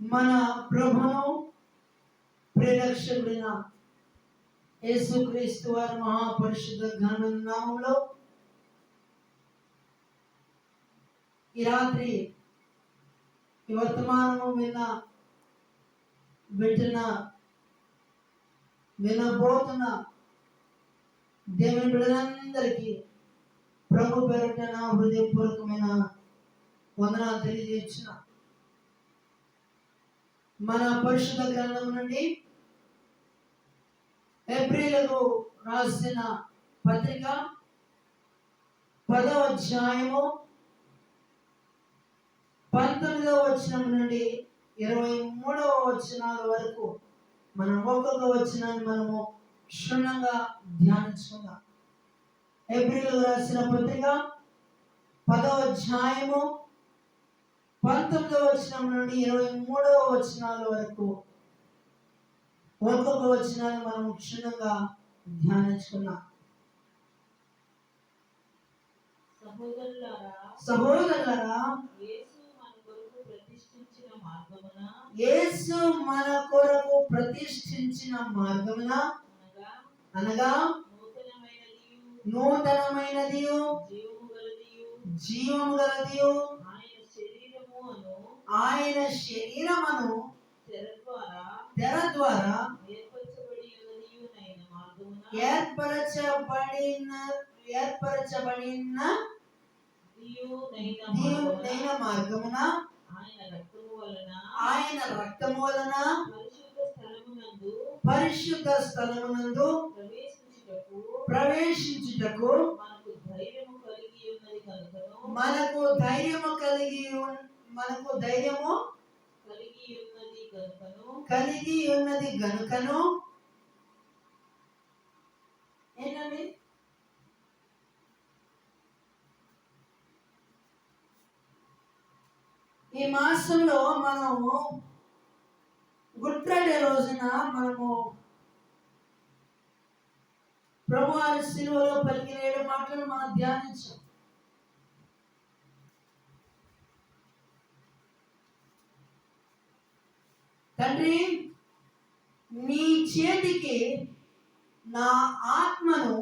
మన ప్రభును ప్రేరక్షకుడిన యేసుక్రీస్తు వారి మహాపరిశుద్ధ ఘననామంలో ఈ రాత్రి ఈ వర్తమానము విన్న వింటున్న వినబోతున్న దేవుని బిడ్డలందరికీ ప్రభు పేరుట నా హృదయపూర్వకమైన వందనాలు తెలియజేసిన మన పరిశుద్ధ గ్రంథం నుండి ఏప్రిలకు రాసిన పత్రిక పదవ అధ్యాయము పంతొమ్మిదవ వచనం నుండి ఇరవై మూడవ వచనాల వరకు మనం ఒక్కొక్క వచనాన్ని మనము క్షుణ్ణంగా ధ్యానించుకుందాం. ఏప్రిల్ రాసిన పత్రిక పదవ అధ్యాయము పంతొమ్మిదవ వచనం నుండి ఇరవై మూడవ వచనాల వరకు ఒక్కొక్క వచనాన్ని మనం క్షుణ్ణంగా ధ్యానించుకున్నాం సహోదరులారా యేసు మన కొరకు ప్రతిష్ఠించిన మార్గమున? అనగా నూతనమైనది జీవము గలదియు జీవము గలదియు ఆయన శరీరము అను ఆయన శరీరమును తెర ద్వారా తెర ద్వారా ఏర్పరచబడిన ఏర్పరచబడిన మార్గమున ఆయన రక్తము వలన ఆయన రక్తము వలన పరిశుద్ధ స్థలమునందు పరిశుద్ధ స్థలమునందు ప్రవేశించుటకు ప్రవేశించుటకు మనకు ధైర్యము కలిగి ఉన్నది కనుకను కలిగి ఉన్నది గనుకను ఏంటండి? ఈ మాసంలో మనము గుడ్ ఫ్రైడే రోజున మనము ప్రభువారి శిలువలో పలికిన ఏడు మాటలు మనం ధ్యానించాం. తండ్రి నీ చేతికి నా ఆత్మను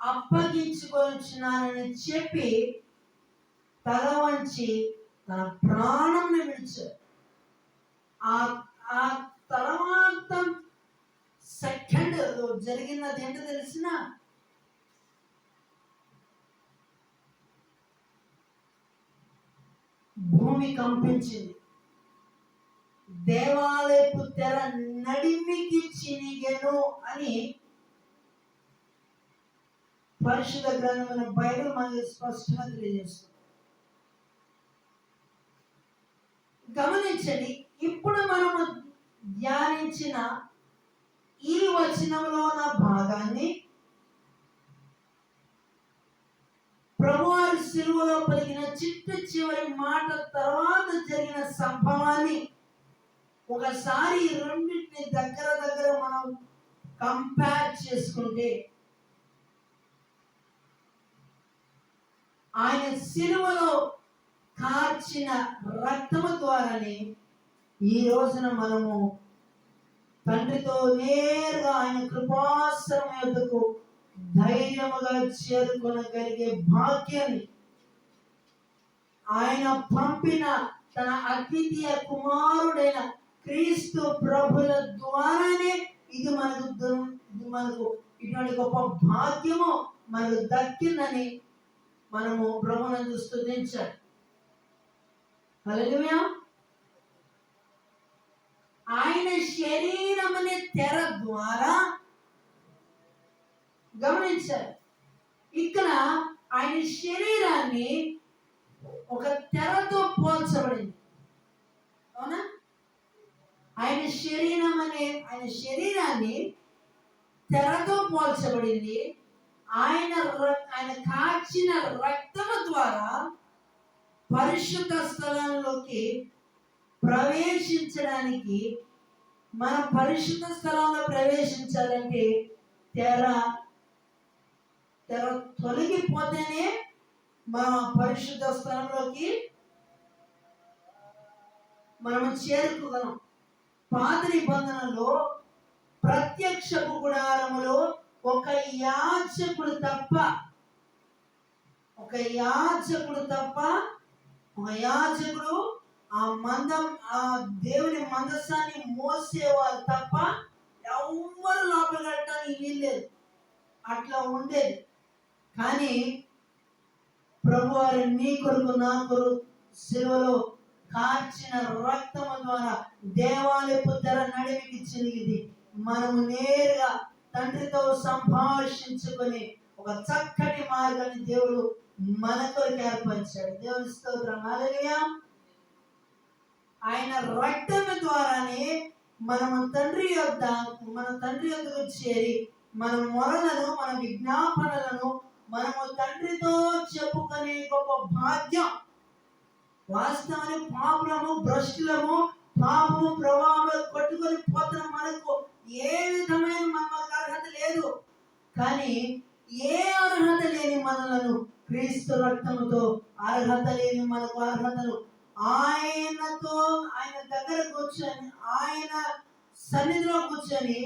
అప్పగించుకొచ్చున్నానని చెప్పి తల వంచి తన ప్రాణంని విడిచారు ఆ ఆ తర్వాత సెకండ్ జరిగినది ఏంటో తెలిసిన? భూమి కంపించింది. దేవాలయపు తెర నడిమికి చినిగెను అని పరిశుద్ధ గ్రంథమైన బైబిల్ మనకి స్పష్టంగా తెలియజేస్తుంది. గమనించండి ఇప్పుడు మనము ధ్యానించిన ఈ వచనంలో ఉన్న భాగాన్ని ప్రభువారి సిలువలో పలికిన చిట్ట చివరి మాట తర్వాత జరిగిన సంభవాన్ని ఒకసారి రెండింటిని దగ్గర దగ్గర మనం కంపేర్ చేసుకుంటే ఆయన సిలువలో కార్చిన రక్తము ద్వారానే ఈ రోజున మనము తండ్రితో నేరుగా ఆయన కృపాసనం యొద్దకు ధైర్యముగా చేరుకొనగలిగే భాగ్యాన్ని ఆయన పంపిన తన అద్వితీయ కుమారుడైన క్రీస్తు ప్రభుల ద్వారానే ఇది మనకు ఇది మనకు ఇటువంటి గొప్ప భాగ్యము మనకు దక్కిందని మనము ప్రభునందు స్థుతించాలి హల్లెలూయా. ఆయన శరీరం అనే తెర ద్వారా గమనించాలి ఇక్కడ ఆయన శరీరాన్ని ఒక తెరతో పోల్చబడింది అవునా ఆయన శరీరం అనే ఆయన శరీరాన్ని తెరతో పోల్చబడింది. ఆయన ఆయన కాచిన రక్తము ద్వారా పరిశుద్ధ స్థలంలోకి ప్రవేశించడానికి మన పరిశుద్ధ స్థలంలో ప్రవేశించాలంటే తెర తెర తొలగిపోతేనే మన పరిశుద్ధ స్థలంలోకి మనం చేరుకోగలం. పాత నిబంధనలో ప్రత్యక్షపు గుడారములో ఒక యాచకుడు తప్ప ఒక యాచకుడు తప్ప ఒక యాచకుడు ఆ మందం ఆ దేవుని మందస్సాన్ని మోసేవారు తప్ప ఎవ్వరు లోపలికి వీల్లేదు అట్లా ఉండేది. కానీ ప్రభువారి నీ కొరకు నా కొరకు సిల్వలో కార్చిన రక్తము ద్వారా దేవాలయపు తెర నడిమికి చిరిగింది మనము నేరుగా తండ్రితో సంభాషించుకొని ఒక చక్కటి మార్గాన్ని దేవుడు మన కొరకు ఏర్పరిచాడు. దేవుని స్తోత్రం. హల్లెలూయా. ఆయన రక్తం ద్వారానే మనము తండ్రి యొద్ద మన తండ్రి యొద్దకు చేరి మన మొరలను మన విజ్ఞాపనలను మనము తండ్రితో చెప్పుకునే గొప్ప భాగ్యం వాస్తవాన్ని పాపులము భ్రష్టులము పాపము ప్రభావం కొట్టుకొని పోతున్న మనకు ఏ విధమైన మనకు అర్హత లేదు. కానీ ఏ అర్హత లేని మనలను క్రీస్తు రక్తముతో అర్హత లేని మనకు అర్హతలు. ఆయనతో ఆయన దగ్గర కూర్చొని ఆయన సన్నిధిలో కూర్చొని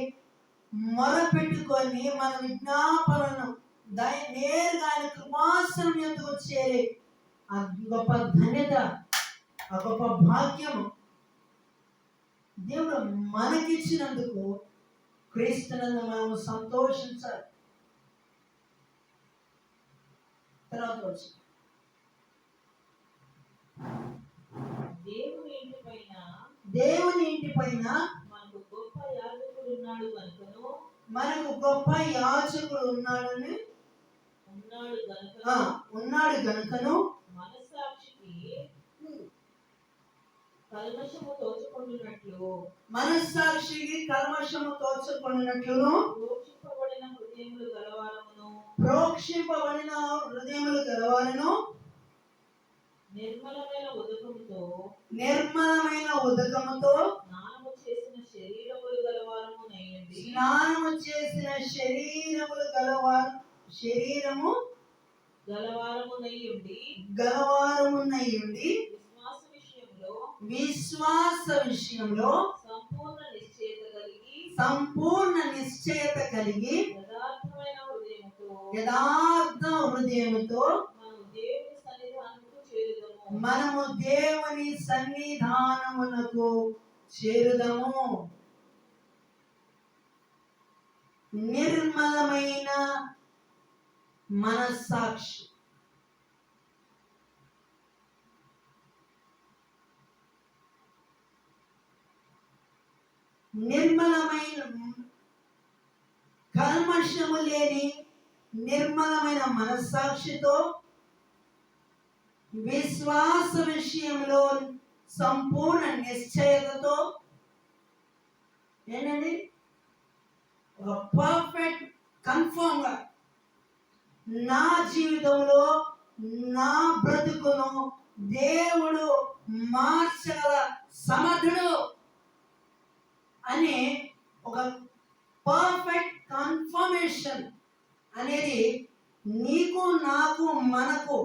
మొరపెట్టుకొని మన విజ్ఞాపనను దయ నేరుగా ఆయన కృపాసనం ఎందుకు చేరే ఆ గొప్ప ధన్యత ఆ గొప్ప భాగ్యము దేవుడు మనకిచ్చినందుకు క్రీస్తునందు మనం సంతోషించాలి. తర్వాత వచ్చి దేవుని ఇంటి పైన దేవుని ఇంటి పైన మనకు గొప్ప యాజకుడు ఉన్నాడు కనుకను మనకు గొప్ప యాచకుడు ఉన్నాడని ఉన్నాడు కనుక ఉన్నాడు గనుకను మనస్సాక్షికి కల్మషము తోచుకుంటున్నట్లు మనస్సాక్షికి కల్మషము తోచుకున్నట్లును ప్రోక్షింపబడిన హృదయములు గలవారమును. ప్రోక్షింపబడిన హృదయములు గలవారును నిర్మలమైన ఉదకముతో నిర్మలమైన ఉదకముతో స్నానము చేసిన శరీరములు గలవారము నయ్యండి స్నానము చేసిన శరీరములు గలవారు శరీరము గలవారము నయ్యుండి విశ్వాస విషయంలో విశ్వాస విషయంలో సంపూర్ణ నిశ్చయత కలిగి సంపూర్ణ నిశ్చయత కలిగి యథార్థ చేరుదము. మనము దేవుని సన్నిధానమునకు చేరుదము. నిర్మలమైన మనస్సాక్షి. నిర్మలమైన కల్మషము లేని నిర్మలమైన మనస్సాక్షితో విశ్వాస విషయంలో సంపూర్ణ నిశ్చయతతో ఏంటండి? ఒక పర్ఫెక్ట్ కన్ఫామ్గా నా జీవితంలో నా బ్రతుకును దేవుడు మార్చగల సమర్థుడు. అనే ఒక పర్ఫెక్ట్ కన్ఫర్మేషన్ అనేది నీకు నాకు మనకు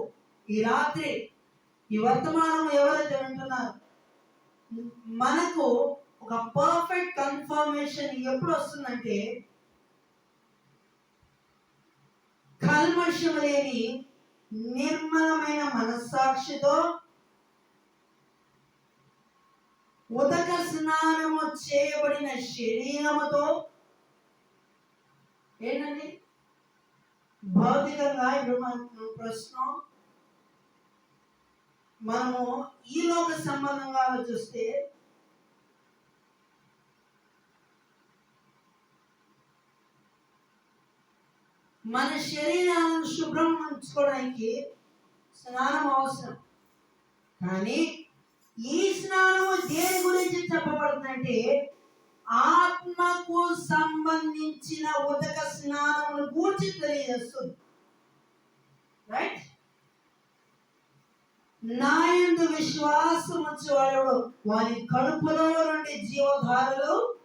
ఈ రాత్రి ఈ వర్తమానం ఎవరైతే వింటున్నారు మనకు ఒక పర్ఫెక్ట్ కన్ఫర్మేషన్ ఎప్పుడు వస్తుందంటే కల్మషం లేని నిర్మలమైన మనస్సాక్షితో ఉదక స్నానము చేయబడిన శరీరముతో ఏంటండి? భౌతికంగా ఇప్పుడు ప్రశ్న మనము ఈ లోక సంబంధంగా చూస్తే మన శరీరాలను శుభ్రం ఉంచుకోవడానికి స్నానం అవసరం. కానీ ఈ స్నానము దేని గురించి చెప్పబడుతుందంటే ఆత్మకు సంబంధించిన ఉదక స్నానమును గూర్చి తెలియజేస్తుంది. రైట్ నాయందు విశ్వాసం ఉంచేవాడు వారి కడుపులో నుండి జీవధారలు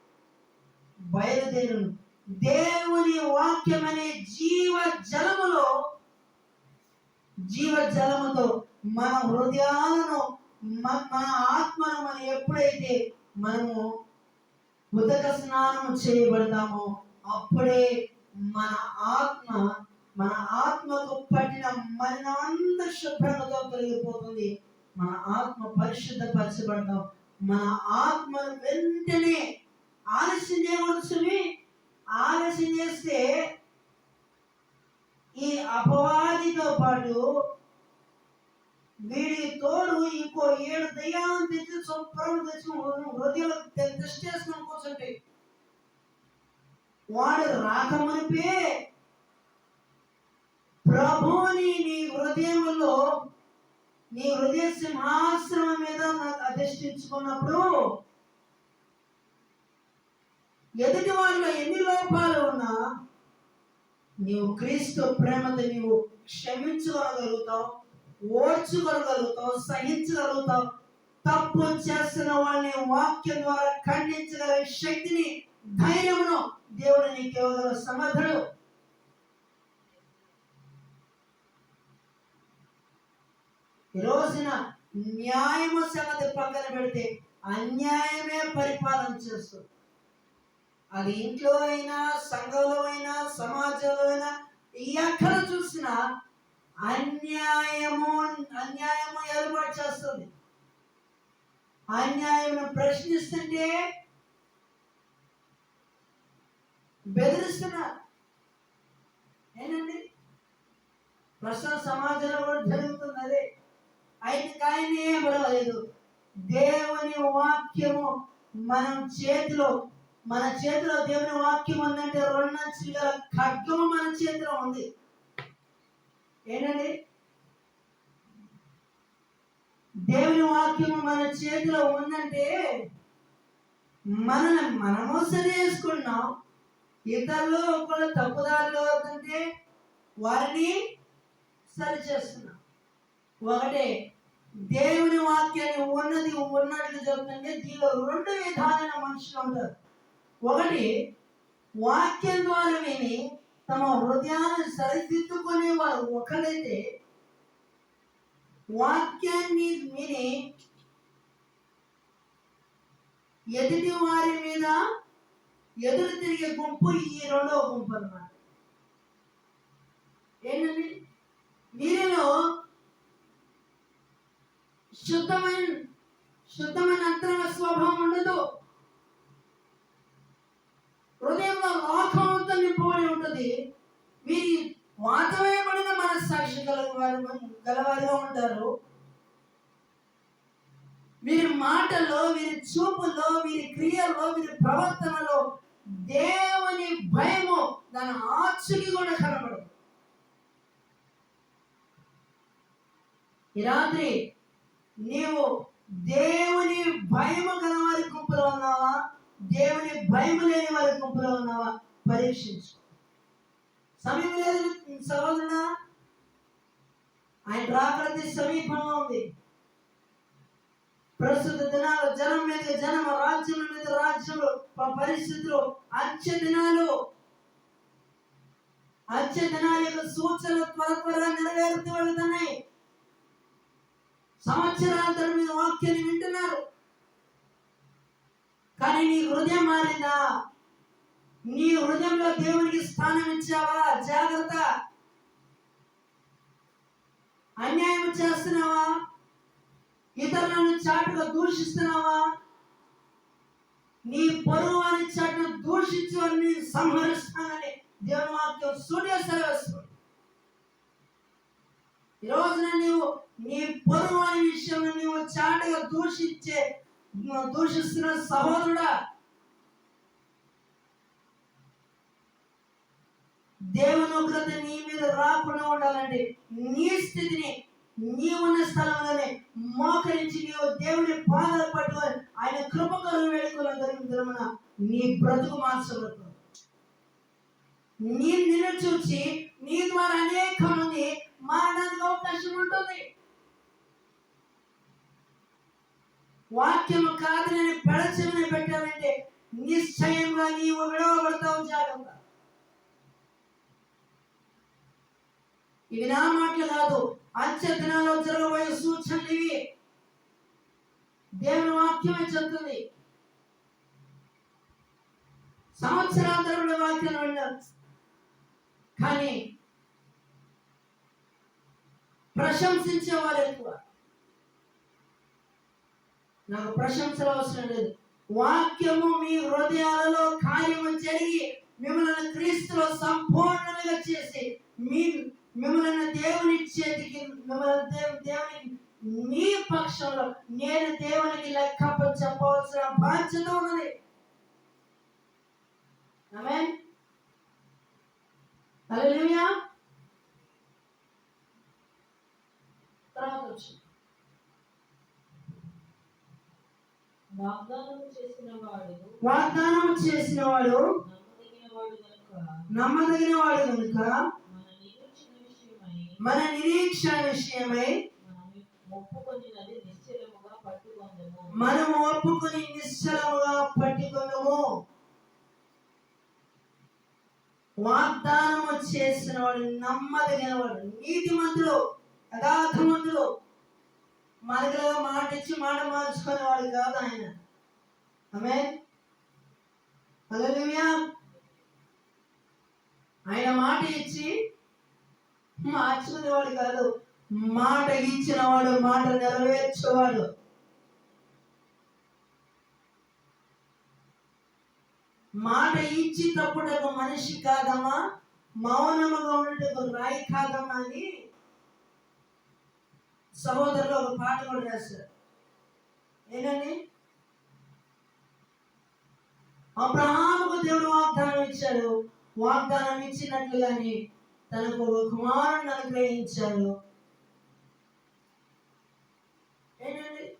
బయలుదేరును. దేవుని వాక్యమనే జీవ జలములో జీవ జలముతో మన హృదయాలను మన ఆత్మను మనం ఎప్పుడైతే మనము ఉదక స్నానం చేయబడతామో అప్పుడే మన ఆత్మ మన ఆత్మకు పట్టిన మలినమంతా శుభ్రతతో కలిగిపోతుంది మన ఆత్మ పరిశుద్ధపరచబడతాం. మన ఆత్మ వెంటనే ఆలస్యం చేయకూడదు ఆలస్యం చేస్తే ఈ అపవాదితో పాటు వీడి తోడు ఇంకో ఏడు దయ్యాలను తెచ్చి శుభ్రం తెచ్చి హృదయంలో టెస్ట్ చేసుకుని కూర్చుంటే వాడు రాకమనిపే ప్రభుని నీ హృదయంలో నీ హృదయ సింహాసనం మీద నాకు అధిష్ఠించుకున్నప్పుడు ఎదుటి వాళ్ళలో ఎన్ని లోపాలు ఉన్నా నీవు క్రీస్తు ప్రేమతో నీవు క్షమించుకోగలుగుతావు ఓర్చుకోగలుగుతావు సహించగలుగుతావు. తప్పు చేస్తున్న వాడిని వాక్యం ద్వారా ఖండించగల శక్తిని ధైర్యమును దేవుడు నీకు ఇవ్వగల సమర్థుడు. ఈ రోజున న్యాయము సంగతి పక్కన పెడితే అన్యాయమే పరిపాలన చేస్తుంది. అది ఇంట్లో అయినా సంఘంలో అయినా సమాజంలో అయినా ఎక్కడ చూసినా అన్యాయము అన్యాయము ఏర్పాటు చేస్తుంది. అన్యాయం ప్రశ్నిస్తుంటే బెదిరిస్తున్నారు. ఏంటండి ప్రస్తుత సమాజంలో కూడా జరుగుతుంది అదే. అయితే కానీ ఏం పడవలేదు దేవుని వాక్యము మనం చేతిలో మన చేతిలో దేవుని వాక్యం ఉందంటే రెండు గల ఖడ్గము మన చేతిలో ఉంది. ఏంటండి? దేవుని వాక్యం మన చేతిలో ఉందంటే మనల్ని మనము సరి చేసుకున్నాం ఇతరులు ఒకళ్ళు తప్పుదారులు అవుతుంటే వారిని సరి చేస్తున్నాం ఒకటే దేవుని వాక్యాన్ని ఉన్నది ఉన్నట్లు చెప్తుంటే దీనిలో రెండు విధాలైన మనుషులు ఉంటారు. ఒకటి వాక్యం ద్వారా విని తమ హృదయాన్ని సరిదిద్దుకునే వారు ఒకడైతే వాక్యాన్ని విని ఎదుటి వారి మీద ఎదురు తిరిగే గుంపు ఈ రెండవ గుంపు అన్నమాట. ఏంటండి? వీరిలో శుద్ధమైన శుద్ధమైన అంతరంగ స్వభావం ఉండదు. హృదయంలో లోకమంతా నింపబడి ఉంటుంది. వీరి వాతవేయబడిన మనస్సాక్షి గలవారు గలవారుగా ఉంటారు. వీరి మాటల్లో వీరి చూపుల్లో వీరి క్రియల్లో వీరి ప్రవర్తనలో దేవుని భయము దాని ఆచుకి కూడా కనబడదు. ఈ రాత్రి నీవు దేవుని భయము గలవారి గుంపులో ఉన్నావా? దేవుని భయం లేని వారి గుంపులో ఉన్నావా? పరీక్షించు. సమయం లేదు సహోదరుడా ఆయన రాకడతి సమీపంలో ఉంది. ప్రస్తుత దినాలు జనం మీద జనం రాజ్యం మీద రాజ్యంలో పరిస్థితులు అంచె దినాలు. అచ్చ దినాల యొక్క సూచనలు త్వర త్వరగా నెరవేరుతూ వెళ్తున్నాయి. సంవత్సరాల మీద వాక్యాన్ని వింటున్నారు. కానీ నీ హృదయం మారిందా? నీ హృదయంలో దేవునికి స్థానం ఇచ్చావా? జాగ్రత్త. అన్యాయం చేస్తున్నావా? ఇతరులను చాటుగా దూషిస్తున్నావా? నీ పొరుగు అని చాటును దూషించు అని సంహరిస్తానని దేవుని వాక్యం సూర్య సెలవేస్తుంది. ఈరోజున నీవు నీ పొరుగు అనే విషయంలో నీవు చాటుగా దూషించే దూషిస్తున్న సహోదరుడా దేవుని ఉగ్రత నీ మీద రాకుండా ఉండాలండి నీ స్థితిని నీ ఉన్న స్థలంలోనే మోకరించి నీవు దేవుని బాధలు పట్టుకొని ఆయన కృపకలు వేడుకలు జరుగుతున్న నీ బ్రతుకు మార్చబడుతుంది. నీ నిన్ను చూసి నీ ద్వారా అనేక మంది మరణానికి అవకాశం ఉంటుంది. వాక్యము కాదని పెడచమని పెట్టాలంటే నిశ్చయంగా నీవు విడవబడతావు జాగ్రత్త. ఇవి నా మాటలు కాదు అంచె దినాల్లో జరగబోయే సూచనలు ఇవి. దేవుని వాక్యమే చెప్తుంది. సంవత్సరాల వాక్యం వెళ్ళారు కానీ ప్రశంసించే వారు ఎక్కువ. నాకు ప్రశంసలు అవసరం లేదు. వాక్యము మీ హృదయాలలో కార్యము జరిగి మిమ్మల్ని క్రీస్తులో సంపూర్ణంగా చేసి మీ మిమ్మల్ని దేవుని చేతికి మిమ్మల్ని దేవు- దేవుని మీ పక్షంలో నేను దేవునికి లెక్కప్ప చెప్పవలసిన బాధ్యత ఉన్నది. తర్వాత వచ్చింది. వాగ్దానం చేసిన వాడు నమ్మదగిన వాడు కనుక మన నిరీక్షణ విషయమై మనము ఒప్పుకొని నిశ్చలముగా పట్టుకుందాము. వాగ్దానము చేసిన వాడు నమ్మదగిన వాడు నీతిమంతుడు యథార్థమంతుడు మనకుగా మాట ఇచ్చి మాట మార్చుకునే వాడు కాదు ఆయన. ఆమె ఆయన మాట ఇచ్చి మార్చుకునేవాడు కాదు. మాట ఇచ్చిన వాడు మాట నెరవేర్చేవాడు. మాట ఇచ్చి ఒక మనిషి కాదమ్మా మౌనముగా ఉండటం రాయి కాదమ్మా అని సహోదరులు ఒక పాట కూడా రాశారు. ఏంటండి? అబ్రహాముకు దేవుడు వాగ్దానం ఇచ్చాడు. వాగ్దానం ఇచ్చినట్లుగాని తనకు ఒక కుమారుని అనుగ్రహించాడు. ఏంటండి?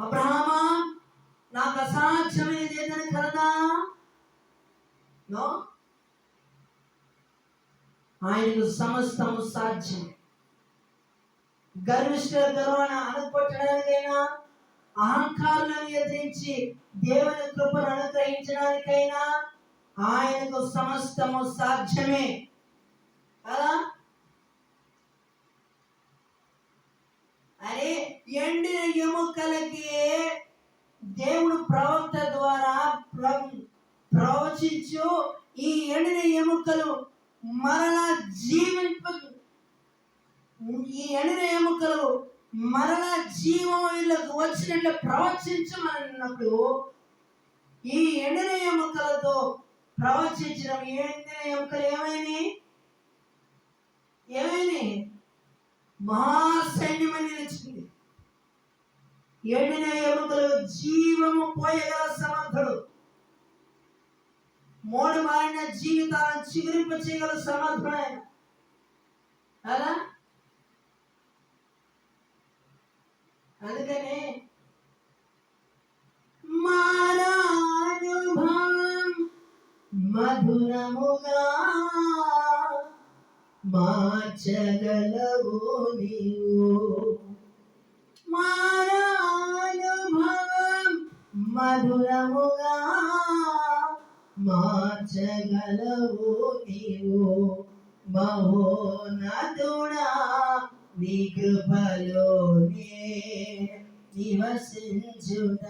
అబ్రహామా నాకు అసాధ్యమైనది ఏదని కలదా? ఆయనకు సమస్తము సాధ్యమే. గర్విష్ట గర్వాన అనుకొట్టడానికైనా అహంకారులను ఎదిరించి దేవుని కృపను అనుగ్రహించడానికైనా ఆయనకు సమస్తము సాధ్యమే. కదా? అరే ఎండిన ఎముకలకి దేవుడు ప్రవక్త ద్వారా ప్ర- ప్రవచించు ఈ ఎండిన ఎముకలు మరలా జీవింప ఈ ఎండిన ఎముకలు మరలా జీవం వీళ్ళకు వచ్చినట్లు ప్రవచించమన్నప్పుడు ఈ ఎండిన ఎముకలతో ప్రవచించడం ఎండిన ఎముకలు ఏమైనాయి? ఏమైనాయి? మహాసైన్యమని నిలిచింది. ఎండిన ఎముకలు జీవము పోయగల సమర్థుడు. మూడు మారిన జీవితాలను చిగురింప చేయగల సమర్థుడు ఆయన. అందుకనే మానానుభవం మధురముగా మార్చగలవు నీవు. మానానుభవం మధురముగా మార్చగలవు నీవు. మహోనతుడా నీ కృపలోనే నివసించుట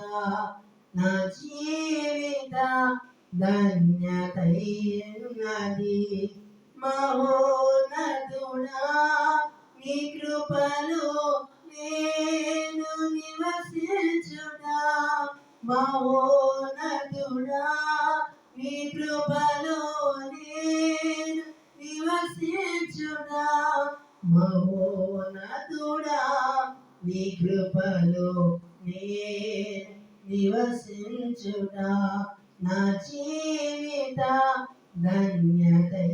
నా జీవిత ధన్యతైనది మహోనతుడా నీ కృపలో నేను నివసించుట మహోనతుడా నీ కృపలో నేను నివసించుట మహోనతుడా నీ కృపలో నేను నివసించుట నా జీవిత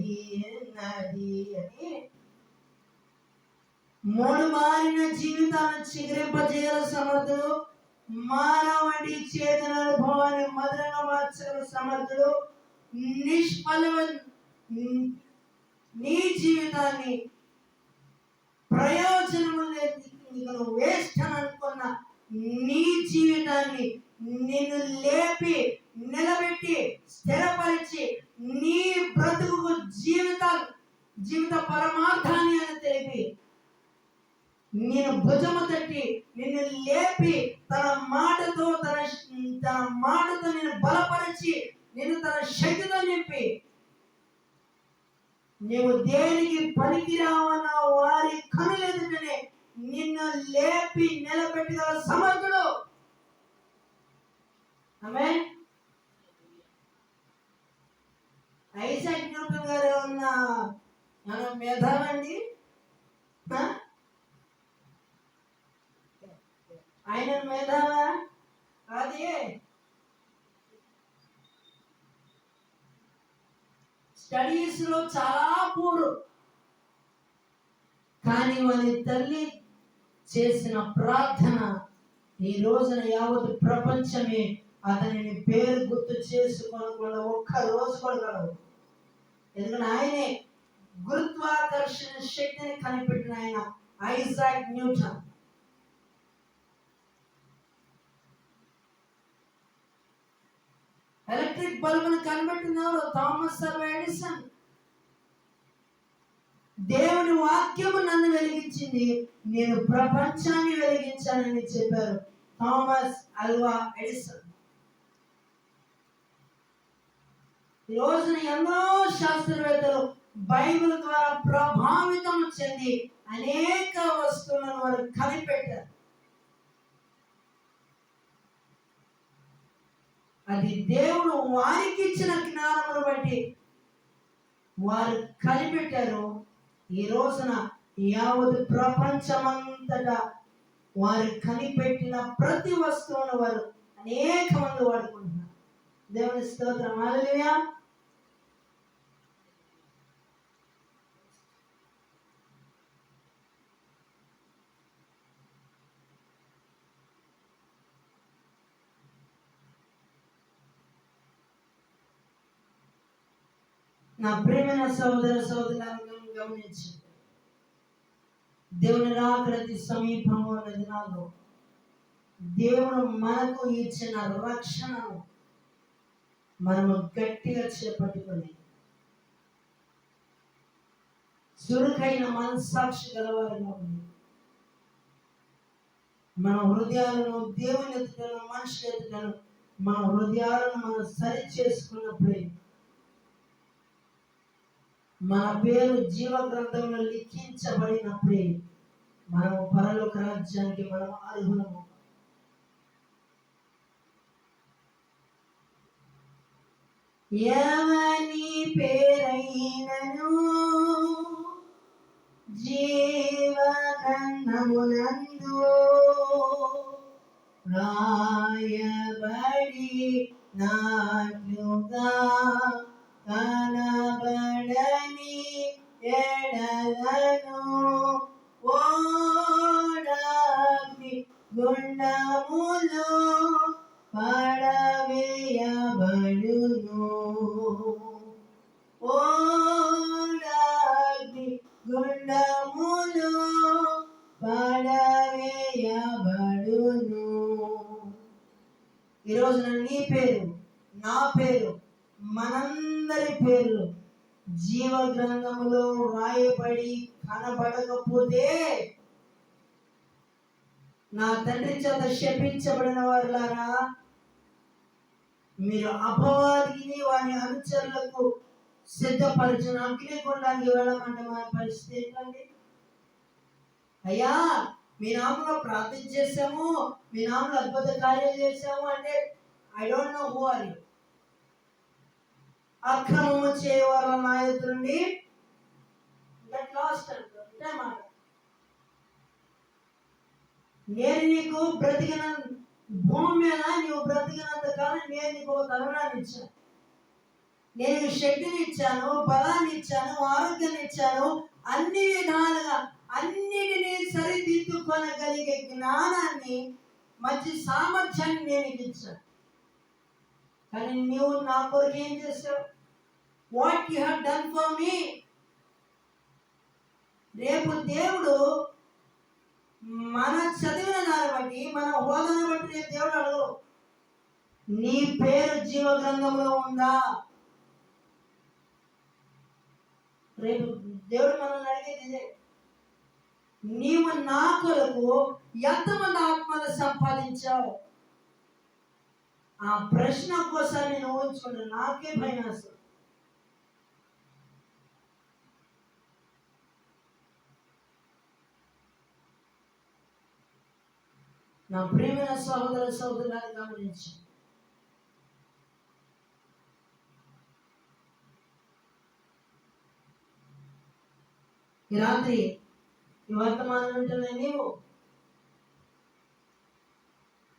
ధన్యతైనది అని. మూడు మారిన జీవితాలను చిగురింపజేయగల సమర్థుడు మానవుడి చేతన అనుభవాన్ని మధురంగా మార్చగల సమర్థుడు నిష్ఫలమ నీ జీవితాన్ని ప్రయోజనములు ప్రయోజనము లేదు వేస్ట్ అని అనుకున్న నీ జీవితాన్ని నిన్ను లేపి నిలబెట్టి స్థిరపరిచి నీ బ్రతుకు జీవిత జీవిత పరమార్థాన్ని అని తెలిపి నేను భుజము తట్టి నిన్ను లేపి తన మాటతో తన తన మాటతో నేను బలపరిచి నేను తన శక్తితో నింపి నీవు దేనికి పనికిరావన్న వారి కనులెదుటనే నిన్ను లేపి నిలబెట్టగల సమర్థుడు. ఆమె ఐజాక్ న్యూటన్ గారు ఏమన్నా మన మేధావండి? ఆయన మేధావా? అది స్టడీస్లో చాలా పూరు. కానీ వాళ్ళ తల్లి చేసిన ప్రార్థన ఈ రోజున యావత్ ప్రపంచమే అతనిని పేరు గుర్తు చేసుకోనకుండా ఒక్క రోజు కొడగలవు ఎందుకంటే ఆయనే గురుత్వాకర్షణ శక్తిని కనిపెట్టిన ఆయన ఐజాక్ న్యూటన్. ఎలక్ట్రిక్ బల్బును కనిపెట్టినవారు థామస్ ఎడిసన్. దేవుని వాక్యము నన్ను వెలిగించింది. నేను ప్రపంచాన్ని వెలిగించానని చెప్పారు థామస్ అల్వా ఎడిసన్. ఈ రోజున ఎన్నో శాస్త్రవేత్తలు బైబిల్ ద్వారా ప్రభావితం చెంది అనేక వస్తువులను వారు కనిపెట్టారు. అది దేవుడు వారికి ఇచ్చిన జ్ఞానమును బట్టి వారు కనిపెట్టారు. ఈ రోజున యావత్ ప్రపంచమంతటా వారు కనిపెట్టిన ప్రతి వస్తువును వారు అనేక మంది వాడుకుంటున్నారు. దేవుని స్తోత్రం. అలలియా నా ప్రేమైన సోదర సహోదరులను గమనించండి. దేవుని రాకడతి సమీపంలో ఉన్న దినాల్లో దేవుడు మనకు ఇచ్చిన రక్షణను మనము గట్టిగా చేపట్టుకొని చురుకైన మనస్సాక్షి గలవారిగా ఉంది మన హృదయాలను దేవుని ఎదుటను మనుషుల ఎదుటను మన హృదయాలను మనం సరి చేసుకున్నప్పుడే మన పేరు జీవ గ్రంథంలో లిఖించబడినప్పుడే మనం పరలోక రాజ్యానికి మనం అర్హులము. ఎవని పేరైనను జీవగంధమునందు రాయబడి నాట్లుగా రోజున నీ పేరు నా పేరు మనందరి పేర్లు జీవ గ్రంథములో రాయబడి కనబడకపోతే నా తండ్రి చేత శపించబడిన వారులారా మీరు అపవాదిని వారి అనుచరులకు సిద్ధపరిచిన అగ్నిగుండానికి వెళ్ళమంటే మన పరిస్థితి ఏంటండి? అయ్యా మీ నామలో ప్రార్థన చేశాము మీ నామలో అద్భుత కార్యం చేశాము అంటే I don't know who are you అక్రమము చేయవారు నాయకుడిని గట్ లాస్ట్ అంటే మాట. నేను నీకు బ్రతికిన భూమి మీద నీవు బ్రతికినంత కాలం నేను నీకు ఒక తరుణాన్ని ఇచ్చాను. నేను శక్తిని ఇచ్చాను బలాన్ని ఇచ్చాను ఆరోగ్యాన్ని ఇచ్చాను అన్ని విధాలుగా అన్నిటినీ సరిదిద్దుకొనగలిగే జ్ఞానాన్ని మంచి సామర్థ్యాన్ని నేను ఇచ్చాను. కానీ నీవు నా కొరకు ఏం చేసావు what you have done for me రేపు దేవుడు మన చదివిన దాన్ని బట్టి మన హోదాన్ని బట్టి రేపు దేవుడు అడుగు. నీ పేరు జీవ గ్రంథంలో ఉందా? రేపు దేవుడు మనల్ని అడిగేది ఇదే. నీవు నా కొరకు ఎంతమంది ఆత్మలు సంపాదించావు? ఆ ప్రశ్న ఒక్కోసారి నేను ఊహించుకుంటా నాకే భయం వేస్తుంది నా ప్రియమైన సహోదర సహోదరులను గమనించి ఈ రాత్రి ఈ వర్తమానం వింటున్న నీవు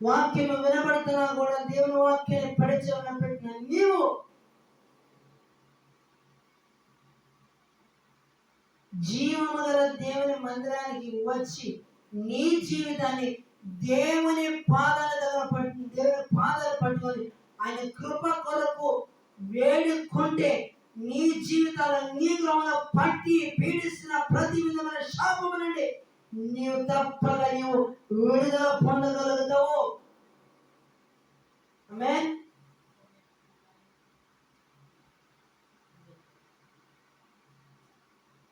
వాక్యం వినబడుతున్నా కూడా దేవుని వాక్యాన్ని పడిచేవన పెట్టిన నీవు. జీవము గల దేవుని మందిరానికి వచ్చి నీ జీవితాన్ని దేవుని పాదాల దగ్గర పట్టు దేవుని పాదాలు పట్టుకొని ఆయన కృప కొరకు వేడుకుంటే నీ జీవితాల నీ గ్రహంలో పట్టి పీడిస్తున్న ప్రతి విధమైన శాపము నుండి నీవు తప్పక నీవు విడుదల పొందగలుగుతావు. ఆమేన్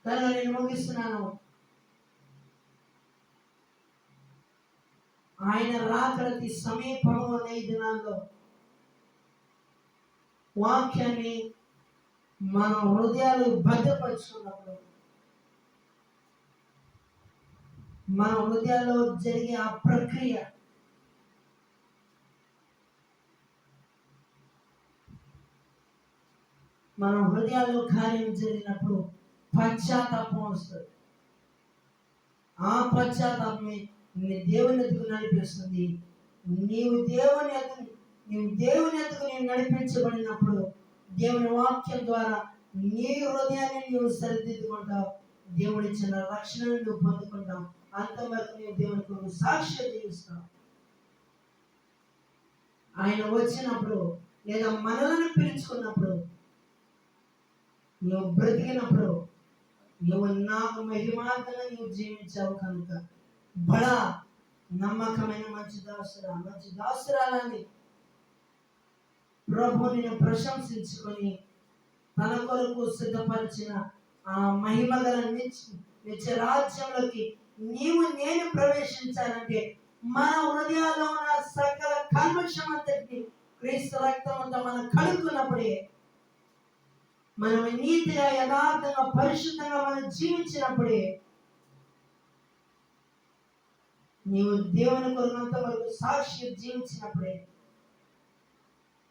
కనుక నేను ముగిస్తున్నాను. ఆయన రాకడతి సమీపము అనే దినాల్లో వాక్యాన్ని మన హృదయాలు భద్రపరుచుకున్నప్పుడు మన హృదయాల్లో జరిగే ఆ ప్రక్రియ. మన హృదయాల్లో కార్యం జరిగినప్పుడు పశ్చాత్తాపం వస్తుంది. ఆ పశ్చాత్తాపమే దేవుని ఎదుగు నడిపిస్తుంది. నీవు దేవుని ఎదుగు నీవు దేవుని ఎదుగు నేను నడిపించబడినప్పుడు దేవుని వాక్యం ద్వారా నీ హృదయాన్ని నీవు సరిదిద్దుకుంటావు. దేవుడి రక్షణను నువ్వు పొందుకుంటావు. అంతవరకు నీవు దేవుని సాక్ష్యం ఆయన వచ్చినప్పుడు లేదా మనలను పిలుచుకున్నప్పుడు నువ్వు బ్రతికినప్పుడు నువ్వు నాకు మహిమార్గంగా నువ్వు జీవించావు కనుక బడా నమ్మకమైన మంచి దాసురా మంచి దాసురాలని ప్రభు నేను ప్రశంసించుకొని తన కొరకు సిద్ధపరిచిన ఆ మహిమ గల నిత్య నిత్య రాజ్యంలోకి నీవు నేను ప్రవేశించాలంటే మన హృదయాల్లో ఉన్న సకల కల్మషం అంతటిని క్రీస్తు రక్తం అంతా మనం కడుక్కున్నప్పుడే మనం నీతిగా యథార్థంగా పరిశుద్ధంగా మనం జీవించినప్పుడే నీవు దేవుని కొరకంత వరకు సాక్షి జీవించినప్పుడే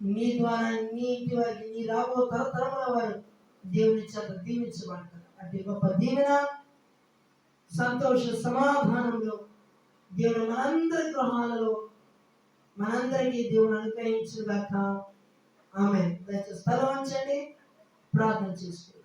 నీ ద్వారా నీ ఇంటి వారికి నీ రాబో తరతరముల వారు దేవుని చేత దీవించబడతారు. అతి గొప్ప దీవెన. సంతోష సమాధానంలో దేవుడు మనందరి గృహాలలో మనందరికీ దేవుడు అనుగ్రహించుగాక ఆమె దయచేసి స్థలం ప్రార్థన చేసుకో